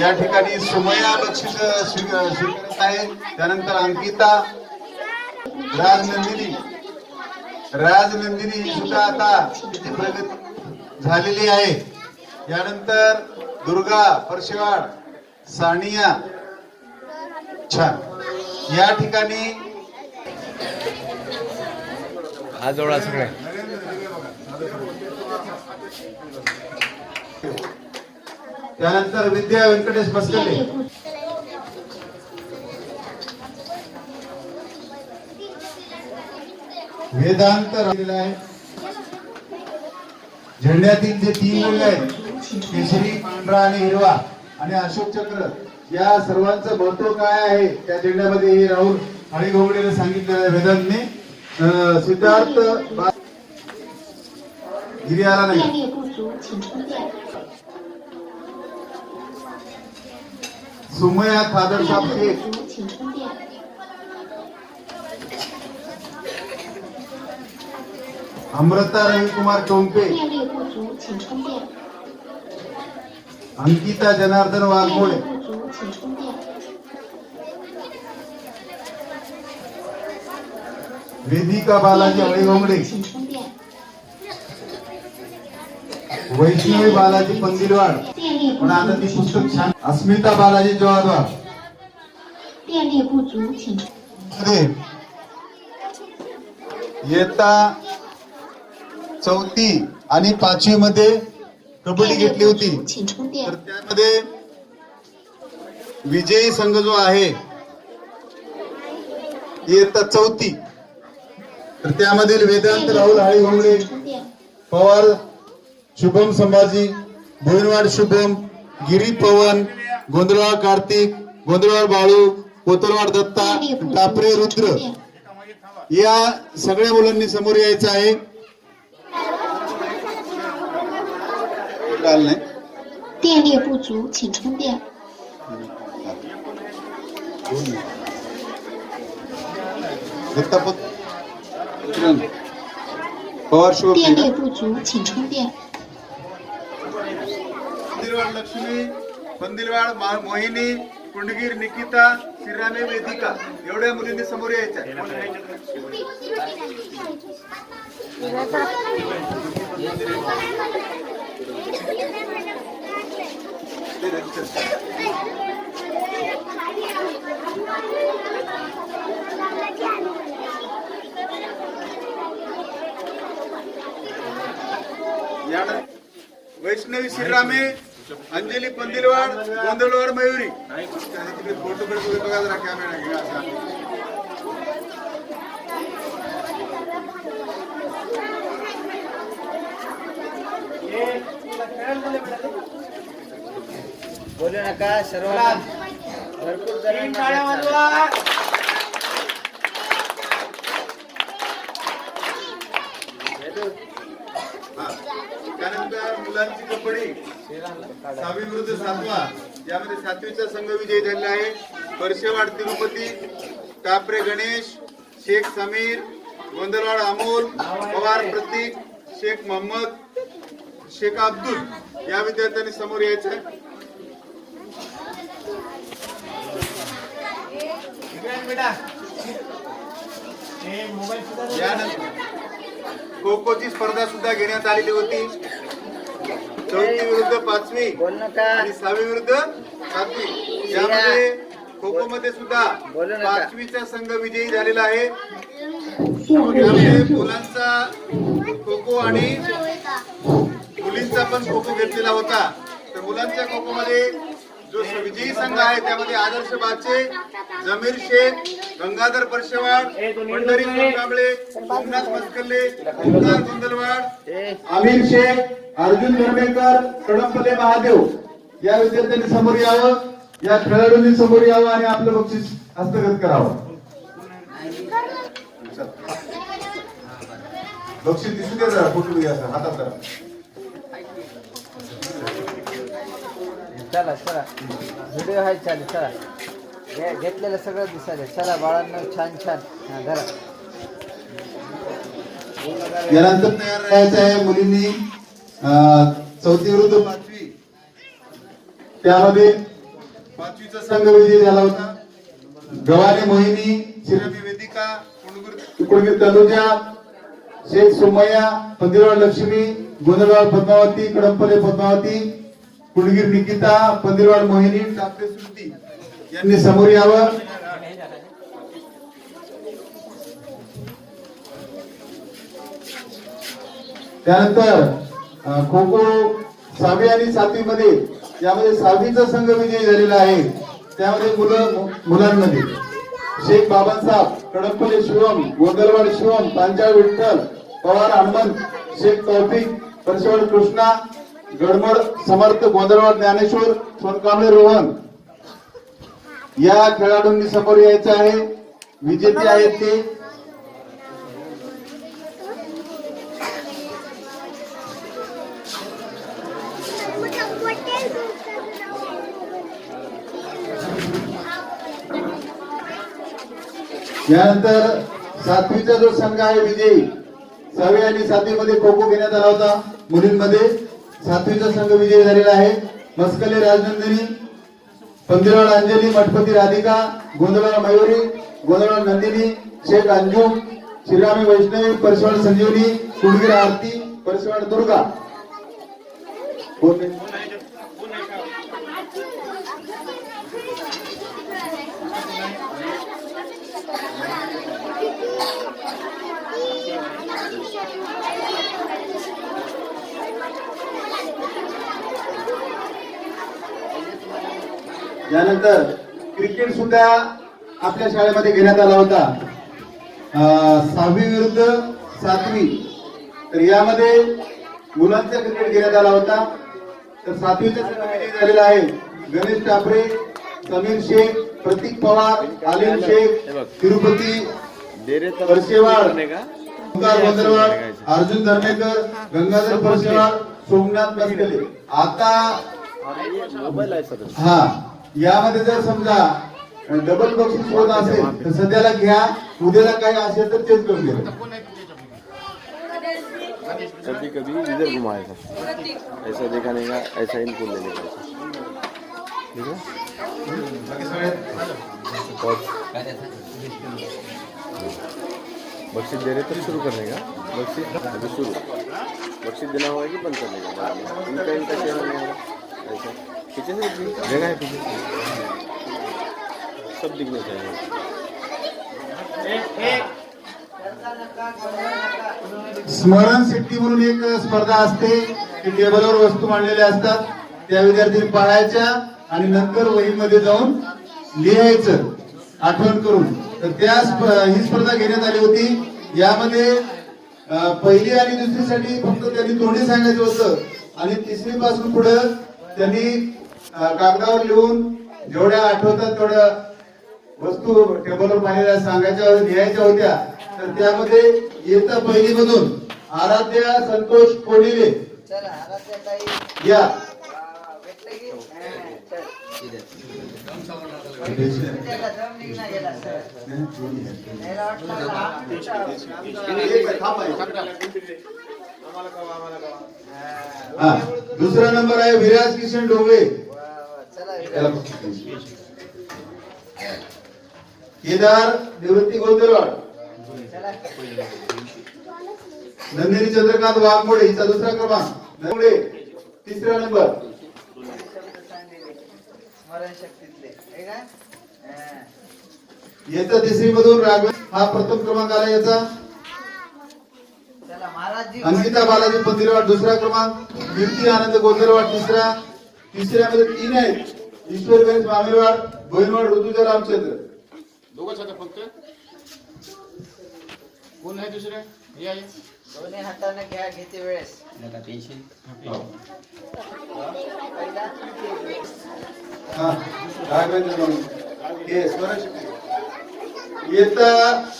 या ठिकाणी सुमया बक्षीस स्वीकारत आहे. त्यानंतर अंकिता राजनंदिनी. राजनंदिनी सुद्धा आता तिची प्रगती झालेली आहे. यानंतर दुर्गा परशेवाड सानिया. छान. या ठिकाणी हा जोडा सगळ्या त्यानंतर विद्या व्यंकटेश बसलेले. वेदांत राहिलेला आहे. झेंड्यातील जे तीन रंग आहेत केशरी पांढरा आणि हिरवा आणि अशोक चक्र या सर्वांचं महत्त्व काय आहे? त्या झेंड्यामध्ये हे राहुल आणि सांगितलेलं आहे वेदांतने. सिद्धार्थ गिरी आला नाही. Sumaya father shop cake Amruta Ravikumar Tompe Ankita Janardan Waghmole Vedika Balaji Alighongade Vaishnavi Balaji Pandilwad. पण आता ती पुस्तक छान अस्मिता बालाजी जोहारवार येता चौथी आणि पाचवी मध्ये कबड्डी घेतली होती. तर त्यामध्ये विजयी संघ जो आहे येता चौथी. तर त्यामधील वेदांत राहुल हळी पवार शुभम संभाजी भुईनवाड शुभम गिरी पवन गोंधळवाड कार्तिक गोंधळवाड बाळू कोतरवाड दत्ता टापरे रुद्र. या सगळ्या मुलांनी समोर यायचं आहे. पवार शुभम पंदिलवाड लक्ष्मी पंदिलवाड मोहिनी कुंडगीर निकिता श्रीरामे वेदिका. एवढ्या मुलींनी समोर यायच्या वैष्णवी श्रीरामे अंजली पंदिलवाड गोंधळवाड मयुरी. फोटो कडे बघा जरा कॅमेरा घ्या असा बोलू नका सर्वांना. भरपूर जणांना हा. त्यानंतर मुलांची कबड्डी सहावी विरुद्ध सातवा. यामध्ये सातवीचा संघ विजयी झालेला आहे. परशेवाड तिरुपती कापरे गणेश शेख समीर गोंधळवाड अमोल पवार प्रतीक शेख मोहम्मद शेख अब्दुल. या विद्यार्थ्यांनी समोर यायचं आहे. यानंतर खो खोची स्पर्धा सुद्धा घेण्यात आलेली होती. चौथी विरुद्ध पाचवी आणि सहावी विरुद्ध सातवी. यामध्ये खो खो मध्ये सुद्धा. पाचवीचा संघ विजयी झालेला आहे. मुलांचा खो खो आणि मुलींचा पण खो खो घेतलेला होता. तर मुलांच्या खो खो मध्ये जो विजयी संघ आहे त्यामध्ये आदर्श बाचे जमीर शेख गंगाधर परशेवाड पंढरी कांबळे सोमनाथ मस्कल्ले ओमकार गोंदलवाड ए आमिर शेख अर्जुन धर्मेकर कडंबले महादेव या विद्यार्थ्यांनी समोर यावं या खेळाडूंनी समोर यावं आणि आपलं बक्षीस हस्तगत करावं. बक्षीस दिसू द्या जरा फोटो घ्या असं हातात करा चला चला. व्हिडिओ आहे चालेल चला. घे- घेतलेलं सगळं दिसायला. चला बाळांना छान छान. हा धरा. यानंतर तयार राहायचं आहे मुलींनी. चौथी विरुद्ध पाचवी. त्यामध्ये पाचवीचा संघ विजय झाला होता. गव्हाणे मोहिनी चिरमी वेदिका कुणगुर कुणगीर तनुजा शेख सोमय्या पंदिरवाड लक्ष्मी गोंधळवाड पद्मावती कडंपले पद्मावती कुणगीर निकिता पंदिरवाड मोहिनी टापे श्रुती यांनी समोर यावं. त्यानंतर खो खो सहावी आणि सातवी मध्ये यामध्ये सहावीचा संघ विजयी झालेला आहे. त्यामध्ये मुलं मुलांमध्ये. शेख बाबासाहेब कडकपले शिवम गोंदलवाड शिवम पांचाळ विठ्ठल पवार हनुमंत शेख तौफिक परशवड कृष्णा गडमड समर्थ गोंधळवाड ज्ञानेश्वर सोनकांबळे रोहन. या खेळाडूंनी समोर यायचं आहे. विजेते आहेत ते. यानंतर सातवीचा जो संघ आहे विजयी सहावी आणि सातवी मध्ये खो खो घेण्यात आला होता मुलींमध्ये. सातवीचा संघ विजयी झालेला आहे. मस्कले राजनंदिनी पंदिरवाड अंजली मठपती राधिका गोंधळा मयुरी गोंधळा नंदिनी शेख अंजू श्रीरामी वैष्णवी परशवाड संजीवनी कुडगीर आरती परशवाड दुर्गा. त्यानंतर यानंतर क्रिकेट सुद्धा आपल्या शाळेमध्ये घेण्यात आला होता. सहावी विरुद्ध सातवी. तर यामध्ये मुलांचा क्रिकेट घेण्यात आला होता. तर सातवीचा संघ झालेला आहे गणेश टापरे समीर शेख प्रतीक पवार आलिम शेख तिरुपती परशेवाड ओंकार अर्जुन धर्मेकर गंगाधर परशेवाड सोमनाथ मस्कले आता हा. यामध्ये जर समजा डबल बक्षीस होत असेल, तर सध्याला घ्या. उद्याला काही असेल तर करून घ्या. कभी कभी इधर घुमाएगा ऐसा देखा नहीं ऐसा इनको ले लेगा ठीक है? बख्शीश दे रहे तब शुरू करने का? बख्शीश अभी शुरू। बख्शीश देना होगा कि बंद करने का? इनका इनका क्या होने किचन जगह है पीछे सब दिखने चाहिए स्मरण सिद्धी म्हणून एक स्पर्धा असते. की टेबलवर वस्तू मांडलेल्या असतात. त्या विद्यार्थ्यांनी पाळायच्या आणि नंतर वहीमध्ये जाऊन लिहायचं आठवण करून. तर त्या स्प- ही स्पर्धा घेण्यात आली होती. यामध्ये पहिली आणि दुसरीसाठी फक्त त्यांनी तोंडी सांगायचं होतं. आणि तिसरी पासून पुढं त्यांनी कागदावर लिहून जेवढ्या आठवतात तेवढ्या वस्तू टेबलवर पाहिलेल्या सांगायच्या लिहायच्या होत्या तर त्यामध्ये येता पहिली मधून आराध्या संतोष कोडिले या. हा, दुसरा नंबर आहे विराज किशन डोंगरे विराज. केदार निवृत्ती गोंदलवाड नंदिनी चंद्रकांत वाघमोडे हिचा दुसरा क्रमांक. तिसरा नंबर. याचा तिसरी मधून राघव हा प्रथम क्रमांक आला याचा. अंकिता बालाजी पंदिरवाड दुसरा क्रमांक. कीर्ती आनंद गोंदलवाड तिसरा. तिसऱ्यामध्ये तीन आहेत. ईश्वर गणेश मामेरवाड गोविंदवाड ऋतुजा रामचंद्र दोघंच आता फक्त. कोण आहे दुसरे? हे आहे? दोन्ही हाताने घ्या घेते वेळेस. हा, राघवेंद्र म्हणून. हे इयत्ता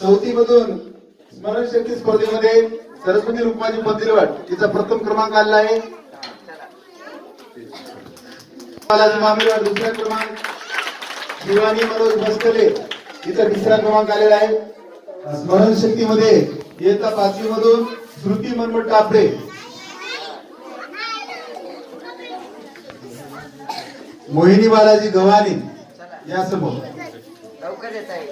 चौथी मधून स्मरणशक्ती स्पर्धेमध्ये सरस्वती रुक्माजी पंदिरवाड तिचा प्रथम क्रमांक आलेला आहे. बालाजी दुसरा क्रमांक. शिवानी मनोज भस्कले इथं तिसरा क्रमांक आलेला आहे. स्मरणशक्तीमध्ये येता पाचवी मधून श्रुती मनमट टापडे मोहिनी बालाजी गव्हाणी या समोर लवकर येत आहे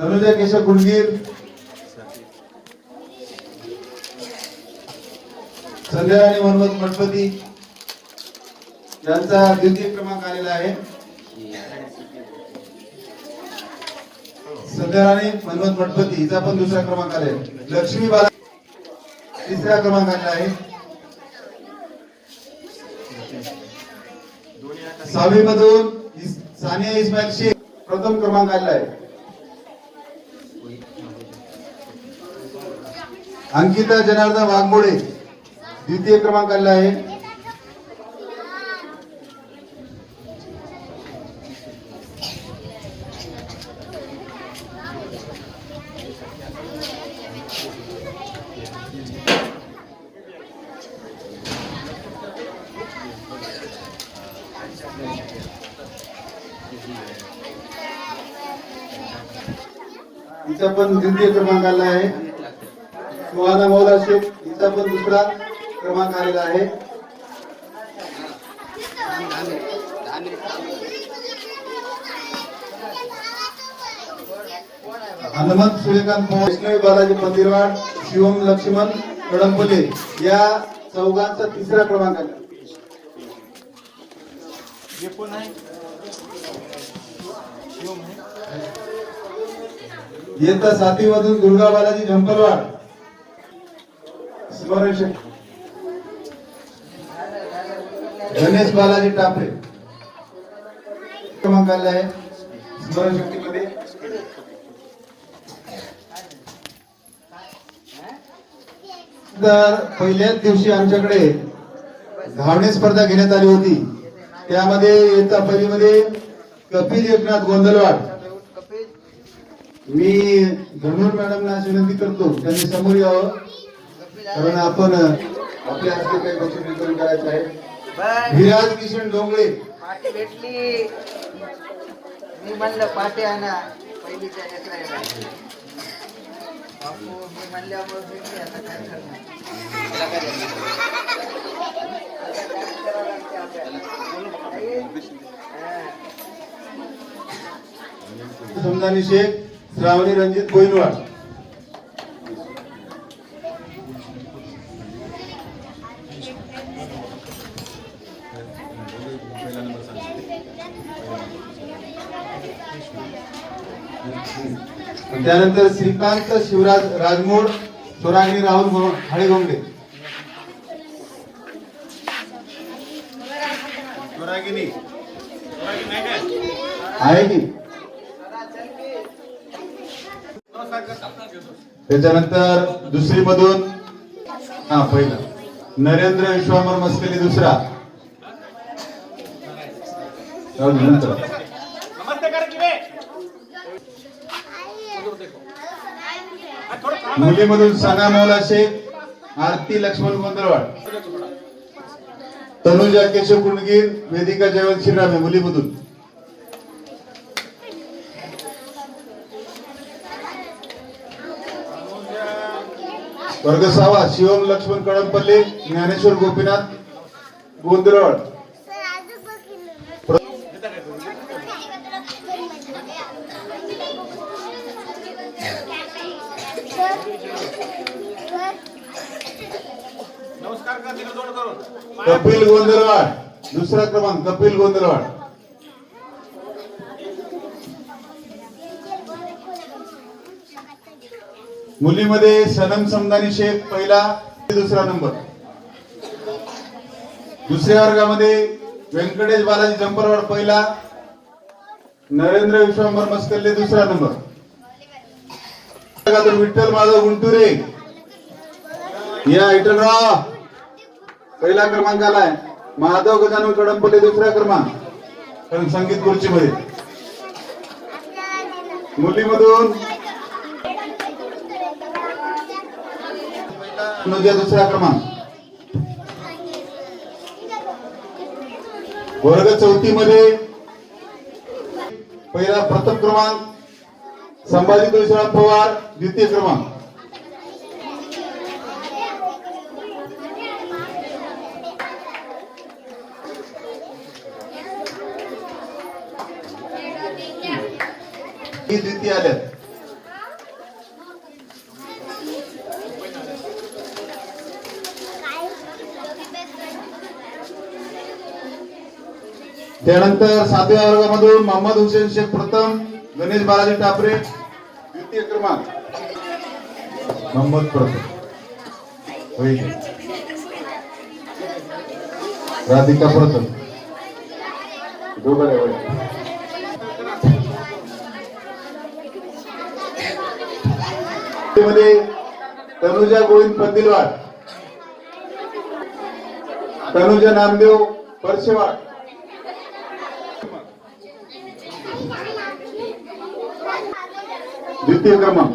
तनुजा केशव कुंडगीर संध्याराणी मनोज मठपती यांचा द्वितीय क्रमांक आलेला आहे. संध्याराणी मनोज मठपती हिचा पण दुसरा क्रमांक आलाय लक्ष्मी बाला तिसरा क्रमांक आलेला आहे. सहावी मधून सानिया इस्माईल शेख प्रथम क्रमांक आलेला आहे. अंकिता जनार्दन वाघमोडे द्वितीय क्रमांक आला आहे. तिचा पण द्वितीय क्रमांक आला आहे. सुहाना मौला शेख हिचा पण दुसरा क्रमांक आलेला आहे. हनुमंत सूर्यकांत वैष्णवी बालाजी मंदिरवाड शिवम लक्ष्मण कडंपले या चौघांचा तिसरा क्रमांक आला. इयत्ता सातवी मधून दुर्गा बालाजी झंपलवाड गणेश बालाजी टापरे. क्रमांक आलेला आहे. स्मरण शक्तीमध्ये तर पहिल्याच दिवशी आमच्याकडे धावणे स्पर्धा घेण्यात आली होती. त्यामध्ये येता पहिलीमध्ये कपिल एकनाथ गोंधलवाड. मी धनुर मॅडमना विनंती करतो. त्यांनी समोर यावं. कारण आपण आपल्या हस्ते काही बक्षीस वितरण करायचं आहे विराज किशन डोंगळे पाठी भेटली. मी म्हणलं पाठी आणा. पहिलीच्या लेकरायला. बापू मी म्हणल्यामुळे भेटली आता काय करणार? शेख श्रावणी रणजित कोइनवाड त्यानंतर श्रीकांत शिवराज राजमोड स्वरागिनी राहुल स्वरागिनी आहे की? त्याच्यानंतर दुसरी मधून हा पहिला. नरेंद्र विश्वामर मस्कली दुसरा. नंतर. मुलीमधून सना मौला शेख आरती लक्ष्मण गोंधळवाड. तनुजा केशव कुंडगीर वेदिका जयवंत शिरामे मुलीमधून. वर्ग सहावा शिवम लक्ष्मण कळंपल्ले ज्ञानेश्वर गोपीनाथ गोंधळवाड. कपिल गोंधळवाड. दुसरा क्रमांक कपिल गोंधळवाड. मुलीमध्ये सनम समदानी शेख पहिला. दुसरा नंबर. दुसऱ्या वर्गामध्ये व्यंकटेश बालाजी जंपरवाड पहिला. नरेंद्र विश्वांबर मस्कल्ले दुसरा नंबर. विठ्ठल माधव गुंटुरे. या विठ्ठलराव पहिला क्रमांक आलाय माधव गजानन कडंपले दुसरा क्रमांक. संगीत संगीत खुर्चीमध्ये. मुलीमधून. अनुजा दुसरा क्रमांक. वर्ग चौथी मध्ये पहिला प्रथम क्रमांक संभाजी तुळशीराम पवार द्वितीय क्रमांक. ही द्वितीय आल्यात. त्यानंतर सातव्या वर्गामधून मोहम्मद हुसेन शेख प्रथम गणेश बालाजी टापरे द्वितीय क्रमांक. मोहम्मद प्रथम. राधिका प्रथम. दोघं आहे, तनुजा गोविंद पंदिलवाड तनुजा नामदेव परशेवाड द्वितीय क्रमांक.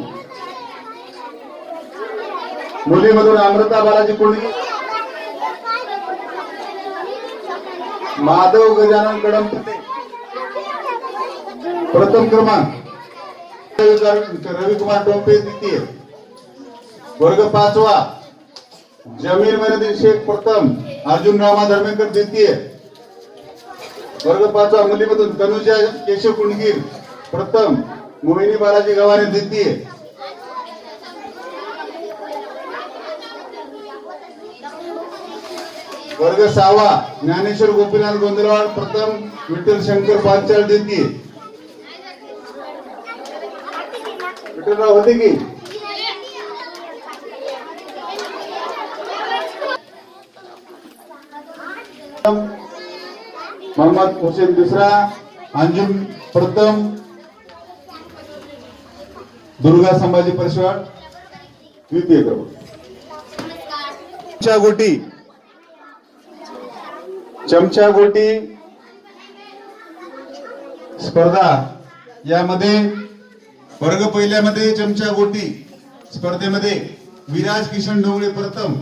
मुलीमधून अमृता बालाजी कोळी माधव गजानन कडम प्रथम क्रमांक. रविकुमार टोपे द्वितीय. वर्ग पाचवा. जमीर मेहदीन शेख प्रथम अर्जुन रामा धर्मेकर द्वितीय. वर्ग पाचवा मुलीमधून तनुजा केशव कुंडगीर प्रथम मोहिनी बालाजी गव्हाणे द्वितीय. वर्ग सहावा ज्ञानेश्वर गोपीनाथ गोंधळवाड प्रथम विठ्ठल शंकर पांचाळ द्वितीय. विठ्ठलराव होते की? मोहम्मद हुसेन दुसरा अंजुम प्रथम दुर्गा संभाजी परिषद द्वितीय क्रमांक चमचा गोटी. चमचा गोटी. स्पर्धा. यामध्ये वर्ग पहिल्यामध्ये चमचा गोटी. स्पर्धेमध्ये विराज किशन ढोवळे प्रथम.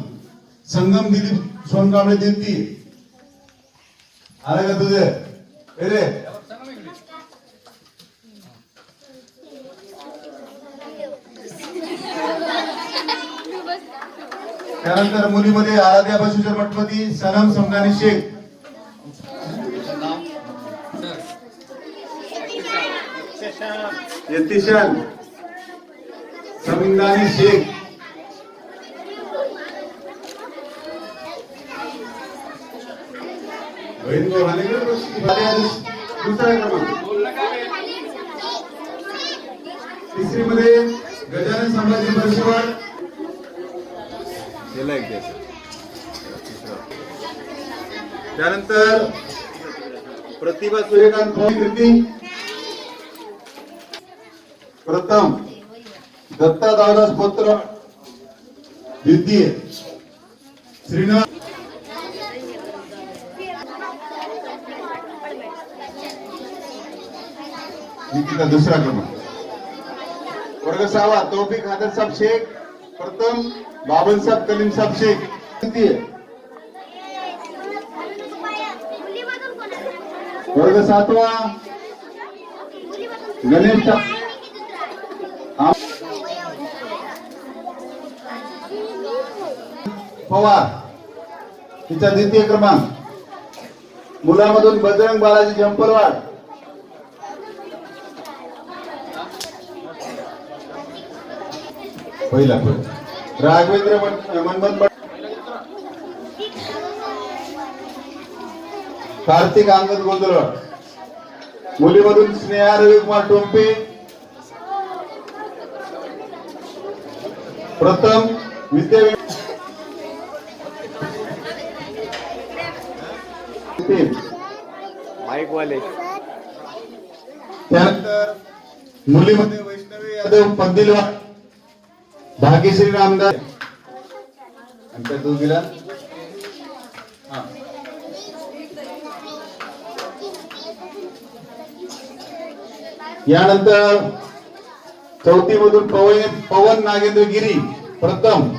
संगम दिलीप सोनकांबळे द्वितीय आलं का तुझे रे त्यानंतर मुलीमध्ये आराध्या बसूचर मठपती सनम समदानी शेख यतिशन समदानी शेख दुसरा क्रमांक. तिसरी मध्ये गजानन संभाजी द्यायचं त्यानंतर प्रतिभा सूर्यकांत कृती. प्रथम दत्ता दावदास पत्र द्वितीय श्रीनिवास निकिता दुसरा क्रमांक. वर्ग सहावा तौफिक हादर साहेब शेख प्रथम बाबन साहेब कलीम साहेब शेख. द्वितीय वर्ग सातवा गणेश पवार तिचा द्वितीय क्रमांक. मुलामधून बजरंग बालाजी जंपलवाड पहिला पहिला राघवेंद्र मन- मनमथ भट कार्तिक अंगद गोंधळवाड मुलीमधून स्नेहा रविकुमार टोंपे. प्रथम विद्या वाले त्यानंतर मुलीमध्ये वैष्णवी यादव पंदिलवाड भाग्यश्री रामदास. आणि त्या दोघीला. यानंतर चौथी मधून पवन पवन नागेंद्र गिरी प्रथम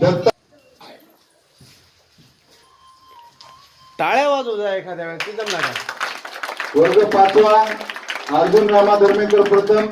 दत्ता टाळ्या वाजवू द्या एखाद्या वेळेस ती जमणार का वर्ग पाचवा अर्जुन रामा धर्मेकर प्रथम